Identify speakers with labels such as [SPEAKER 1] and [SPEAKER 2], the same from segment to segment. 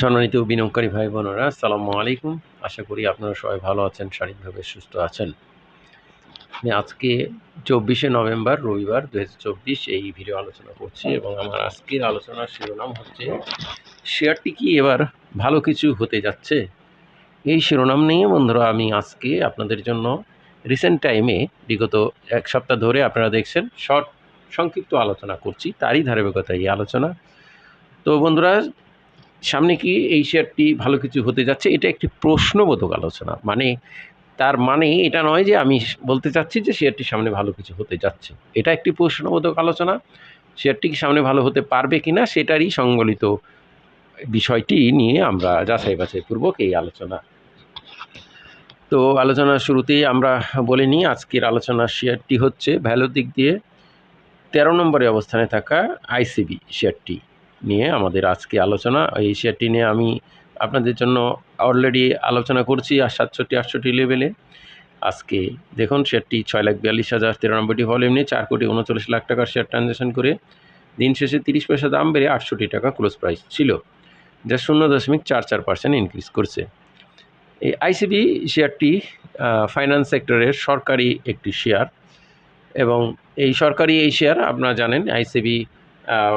[SPEAKER 1] সম্মানিত বিনিয়োগকারী ভাই বোনেরা, আসসালামু আলাইকুম। আশা করি আপনারা সবাই ভালো আছেন, শারীরিকভাবে সুস্থ আছেন। আমি আজকে চব্বিশে নভেম্বর, রবিবার দু হাজার চব্বিশ এই ভিডিও আলোচনা করছি এবং আমার আজকের আলোচনার শিরোনাম হচ্ছে, শেয়ারটি কি এবার ভালো কিছু হতে যাচ্ছে? এই শিরোনাম নিয়ে বন্ধুরা, আমি আজকে আপনাদের জন্য রিসেন্ট টাইমে বিগত এক সপ্তাহ ধরে আপনারা দেখছেন শর্ট সংক্ষিপ্ত আলোচনা করছি, তারই ধারাবাহিকতা এই আলোচনা। তো বন্ধুরা সামনে কি এই শেয়ারটি ভালো কিছু হতে যাচ্ছে? এটা একটি প্রশ্নবোধক আলোচনা। মানে তার মানে এটা নয় যে আমি বলতে চাচ্ছি যে শেয়ারটি সামনে ভালো কিছু হতে যাচ্ছে। এটা একটি প্রশ্নবোধক আলোচনা। শেয়ারটি কি সামনে ভালো হতে পারবে কি না সেটারই সংবলিত বিষয়টি নিয়ে আমরা যাচাই বাছাই পূর্বক এই আলোচনা। তো আলোচনার শুরুতেই আমরা বলে নিই, আজকের আলোচনার শেয়ারটি হচ্ছে ভ্যালুর দিক দিয়ে তেরো নম্বরে অবস্থানে থাকা আইসিবি শেয়ারটি। নিয়ে আমাদের আজকে আলোচনা, এই শেয়ারটি নিয়ে আমি আপনাদের জন্য অলরেডি আলোচনা করছি আর সাতষট্টি, আটষট্টি লেভেলে আজকে দেখুন শেয়ারটি ছয় লাখ বিয়াল্লিশ হাজার তিরানব্বইটি ভলিউম নিয়ে চার কোটি উনচল্লিশ লাখ টাকার শেয়ার ট্রানজ্যাকশন করে দিন শেষে তিরিশ পয়সা দাম বেড়ে আটষট্টি টাকা ক্লোজ প্রাইস ছিল, যা শূন্য দশমিক চার চার পার্সেন্ট ইনক্রিজ করছে। এই আইসিবি শেয়ারটি ফাইন্যান্স সেক্টরের সরকারি একটি শেয়ার এবং এই সরকারি এই শেয়ার আপনারা জানেন আইসিবি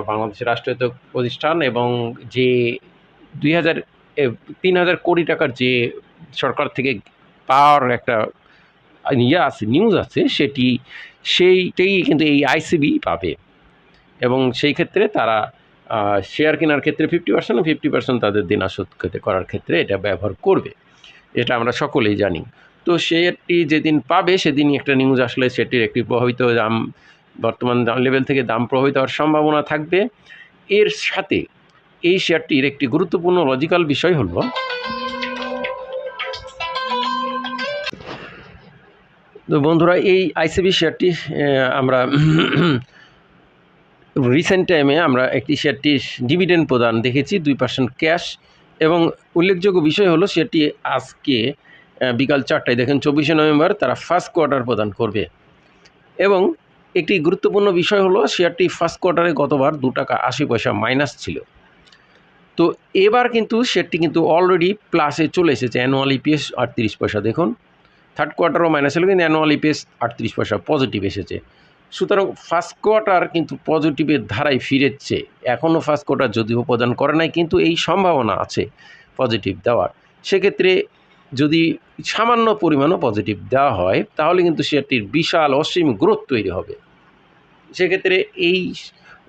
[SPEAKER 1] বাংলাদেশের রাষ্ট্রায়ত্ত প্রতিষ্ঠান এবং যে দুই হাজার তিন হাজার কোটি টাকার যে সরকার থেকে পাওয়ার একটা ইয়ে আছে নিউজ আছে, সেটি, সেইটাই কিন্তু এই আইসিবি পাবে। এবং সেই ক্ষেত্রে তারা শেয়ার কেনার ক্ষেত্রে ফিফটি পার্সেন্ট ফিফটি পার্সেন্ট তাদের দিনা শোধ করার ক্ষেত্রে এটা ব্যবহার করবে। এটা আমরা সকলেই জানি। তো শেয়ারটি যেদিন পাবে, সেদিনই একটা নিউজ আসলে সেটির একটি প্রভাবিত বর্তমান লেভেল থেকে দাম প্রভাবিত হওয়ার সম্ভাবনা থাকবে। এর সাথে এই শেয়ারটির একটি গুরুত্বপূর্ণ লজিক্যাল বিষয় হলো, তো বন্ধুরা, এই আইসিবি শেয়ারটি আমরা রিসেন্ট টাইমে আমরা একটি শেয়ারটির ডিভিডেন্ড প্রদান দেখেছি, দুই পার্সেন্ট ক্যাশ এবং উল্লেখযোগ্য বিষয় হলো সেটি আজকে বিকাল চারটায়, দেখেন চব্বিশে নভেম্বর, তারা ফার্স্ট কোয়ার্টার প্রদান করবে। এবং একটি গুরুত্বপূর্ণ বিষয় হলো শেয়ারটি ফার্স্ট কোয়ার্টারে গতবার দু টাকা আশি পয়সা মাইনাস ছিল। তো এবার কিন্তু শেয়ারটি কিন্তু অলরেডি প্লাসে চলে এসেছে অ্যানুয়াল ইপিএস আটত্রিশ পয়সা। দেখুন থার্ড কোয়ার্টারও মাইনাস ছিল, কিন্তু অ্যানুয়াল ইপিএস আটত্রিশ পয়সা পজিটিভ এসেছে। সুতরাং ফার্স্ট কোয়ার্টার কিন্তু পজিটিভের ধারায় ফিরেছে। এখনও ফার্স্ট কোয়ার্টার যদিও প্রদান করে নাই, কিন্তু এই সম্ভাবনা আছে পজিটিভ দেওয়ার। সেক্ষেত্রে যদি সামান্য পরিমাণও পজিটিভ দেওয়া হয়, তাহলে কিন্তু শেয়ারটির বিশাল অসীম গ্রোথ তৈরি হবে। সেক্ষেত্রে এই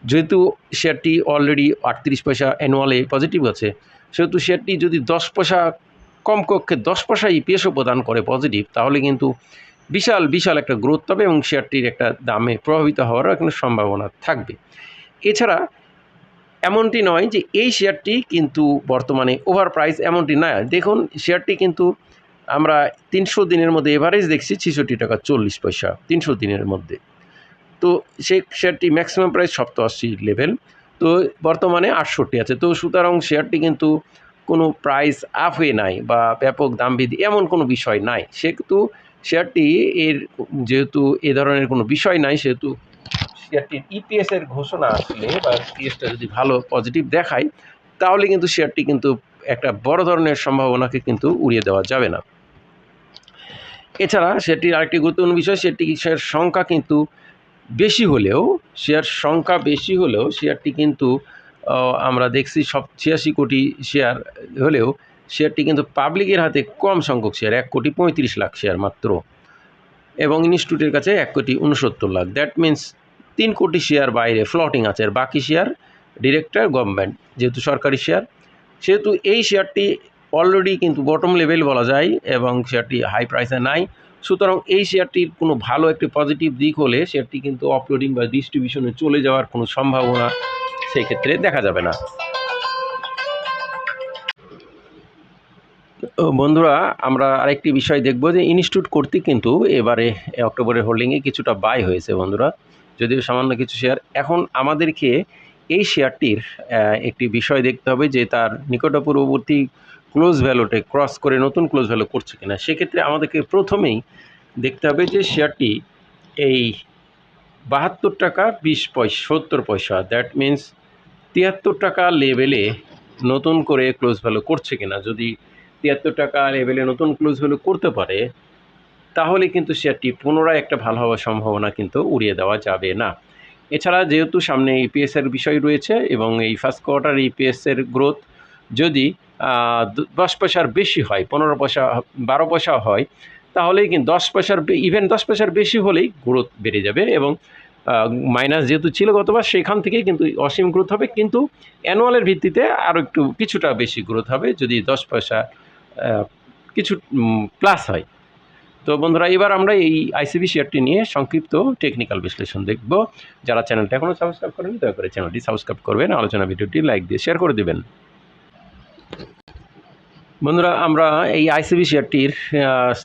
[SPEAKER 1] যেহেতু শেয়ারটি অলরেডি আটত্রিশ পয়সা অ্যানুয়ালে পজিটিভ আছে, সেহেতু শেয়ারটি যদি দশ পয়সা কমকক্ষে দশ পয়সা ইপিএসও প্রদান করে পজিটিভ তাহলে কিন্তু বিশাল বিশাল একটা গ্রোথ পাবে এবং শেয়ারটির একটা দামে প্রভাবিত হওয়ারও এখানে সম্ভাবনা থাকবে। এছাড়া এমনটি নয় যে এই শেয়ারটি কিন্তু বর্তমানে ওভার প্রাইস এমনটি নয় দেখুন, শেয়ারটি কিন্তু আমরা তিনশো দিনের মধ্যে এভারেজ দেখছি ছেষট্টি টাকা চল্লিশ পয়সা, তিনশো দিনের মধ্যে। তো সেই শেয়ারটি ম্যাক্সিমাম প্রাইস সপ্তআশি লেভেল তো বর্তমানে আটষট্টি আছে। তো সুতরাং শেয়ারটি কিন্তু কোনো প্রাইস আপ হয়ে নাই বা ব্যাপক দাম বৃদ্ধি এমন কোনো বিষয় নাই। সেহেতু শেয়ারটি এর যেহেতু এ ধরনের কোনো বিষয় নাই, সেহেতু শেয়ারটির ইপিএসের ঘোষণা আসলে বা ইপিএসটা যদি ভালো পজিটিভ দেখায়, তাহলে কিন্তু শেয়ারটি কিন্তু একটা বড় ধরনের সম্ভাবনাকে কিন্তু উড়িয়ে দেওয়া যাবে না। এছাড়া সেটির আরেকটি গুরুত্বপূর্ণ বিষয় সেটি শেয়ার সংখ্যা কিন্তু বেশি হলেও, শেয়ার সংখ্যা বেশি হলেও শেয়ারটি কিন্তু আমরা দেখছি সব ছিয়াশি কোটি শেয়ার হলেও শেয়ারটি কিন্তু পাবলিকের হাতে কম সংখ্যক শেয়ার, এক কোটি পঁয়ত্রিশ লাখ শেয়ার মাত্র। এবং ইনস্টিটিউটের কাছে এক কোটি উনসত্তর লাখ। দ্যাট মিন্স তিন কোটি শেয়ার বাইরে ফ্লটিং আছে। আর বাকি শেয়ার ডিরেক্টর গভর্নমেন্ট যেহেতু সরকারি শেয়ার সেহেতু এই শেয়ারটি অলরেডি কিন্তু বটম লেভেল বলা যায় এবং শেয়ারটি হাই প্রাইসে নাই। সুতরাং এই শেয়ারটির কোনো ভালো একটি পজিটিভ দিক হলে শেয়ারটি কিন্তু অপলোডিং বা ডিস্ট্রিবিউশনে চলে যাওয়ার কোনো সম্ভাবনা সেই ক্ষেত্রে দেখা যাবে না। বন্ধুরা, আমরা আরেকটি বিষয় দেখব যে ইনস্টিটিউট কর্তৃক কিন্তু এবারে অক্টোবরের হোল্ডিংয়ে কিছুটা বাই হয়েছে বন্ধুরা। যদিও সামান্য কিছু শেয়ার এখন আমাদেরকে এই শেয়ারটির একটি বিষয় দেখতে হবে যে তার নিকটপূর্ববর্তী ক্লোজ ভ্যালুটে ক্রস করে নতুন ক্লোজ ভ্যালু করছে কিনা। সেক্ষেত্রে আমাদেরকে প্রথমেই দেখতে হবে যে শেয়ারটি এই বাহাত্তর টাকা বিশ পয়সা, সত্তর পয়সা দ্যাট মিন্স তিয়াত্তর টাকা লেভেলে নতুন করে ক্লোজ ভ্যালু করছে কিনা। যদি তিয়াত্তর টাকা লেভেলে নতুন ক্লোজ ভ্যালু করতে পারে তাহলে কিন্তু শেয়ারটি পুনরায় একটা ভালো হওয়ার সম্ভাবনা কিন্তু উড়িয়ে দেওয়া যাবে না। এছাড়া যেহেতু সামনে ইপিএস এর বিষয় রয়েছে এবং এই ফার্স্ট কোয়ার্টার ইপিএস এর গ্রোথ যদি দশ পয়সার বেশি হয়, পনেরো পয়সা, বারো পয়সা হয়, তাহলেই কিন্তু দশ পয়সার ইভেন দশ পয়সার বেশি হলেই গ্রোথ বেড়ে যাবে এবং মাইনাস যেহেতু ছিল গতবার সেখান থেকেই কিন্তু অসীম গ্রোথ হবে। কিন্তু অ্যানুয়ালের ভিত্তিতে আরও একটু কিছুটা বেশি গ্রোথ হবে যদি দশ পয়সা কিছু প্লাস হয়। তো বন্ধুরা, এবার আমরা এই আইসিবি শেয়ারটি নিয়ে সংক্ষিপ্ত টেকনিক্যাল বিশ্লেষণ দেখব। যারা চ্যানেলটা এখনও সাবস্ক্রাইব করেন দয়া করে চ্যানেলটি সাবস্ক্রাইব করবেন, আলোচনা ভিডিওটি লাইক দিয়ে শেয়ার করে দেবেন। বন্ধুরা, আমরা এই আইসিবি শেয়ারটির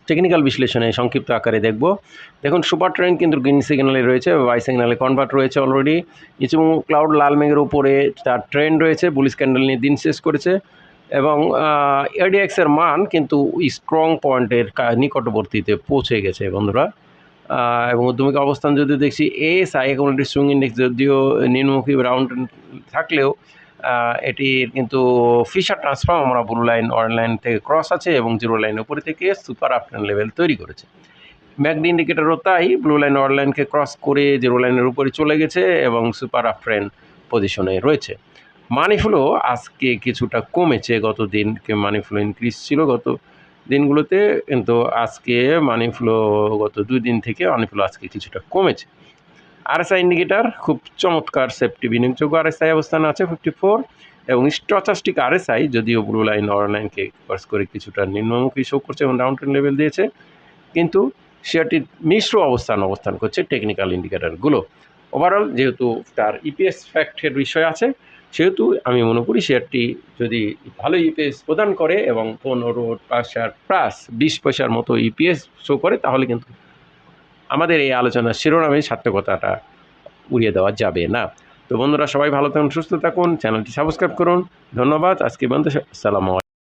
[SPEAKER 1] টেকনিক্যাল বিশ্লেষণে সংক্ষিপ্ত আকারে দেখব। দেখুন সুপার ট্রেন কিন্তু গ্রিন সিগন্যালে রয়েছে ওয়াই সিগন্যালে কনভার্ট রয়েছে অলরেডি নিচু ক্লাউড লাল মেঘের উপরে তার ট্রেন্ড রয়েছে বুলিশ ক্যান্ডেল নিয়ে দিন শেষ করেছে। এবং এডিএক্সের মান কিন্তু স্ট্রং পয়েন্টের নিকটবর্তীতে পৌঁছে গেছে বন্ধুরা। এবং উদ্যমিক অবস্থান যদি দেখছি S I community swing index যদিও নিম্নমুখী রাউন্ড থাকলেও এটির কিন্তু ফিশার ট্রান্সফর্ম আমরা ব্লু লাইন অনলাইন থেকে ক্রস আছে এবং জিরো লাইন উপরে থেকে সুপার আফটার লেভেল তৈরি করেছে। ম্যাকডি ইন্ডিকেটারও তাই ব্লু লাইন অনলাইনকে ক্রস করে জিরো লাইনের উপরে চলে গেছে এবং সুপার আফট্রেন পজিশনে রয়েছে। মানি ফ্লো আজকে কিছুটা কমেছে। গত দিনকে মানি ফ্লো ইনক্রিজ ছিল, গত দিনগুলোতে কিন্তু আজকে মানি ফ্লো গত দুই দিন থেকে মানি ফ্লো আজকে কিছুটা কমেছে। আরএসআই ইন্ডিকেটার খুব চমৎকার সেফটি বিনিয়োগযোগ্য আরএসআই অবস্থান আছে ফিফটি ফোর এবং স্টচাস্টিক আরএসআই যদিও ব্লু লাইন অনলাইনকে ক্রস করে কিছুটা নিম্নমুখী শো করছে এবং ডাউন ট্রেন লেভেল দিয়েছে, কিন্তু শেয়ারটির মিশ্র অবস্থান অবস্থান করছে টেকনিক্যাল ইন্ডিকেটারগুলো ওভারঅল যেহেতু তার ইপিএস ফ্যাক্টের বিষয় আছে সেহেতু আমি মনে করি শেয়ারটি যদি ভালো ইপিএস প্রদান করে এবং পনেরো পয়সার প্লাস বিশ পয়সার মতো ইপিএস শো করে, তাহলে কিন্তু আমাদের এই আলোচনার শিরোনামে সার্থকতাটা উড়িয়ে দেওয়া যাবে না। তো বন্ধুরা সবাই ভালো থাকুন, সুস্থ থাকুন, চ্যানেলটি সাবস্ক্রাইব করুন। ধন্যবাদ, আজকে বন্ধু সালামু আলাইকুম।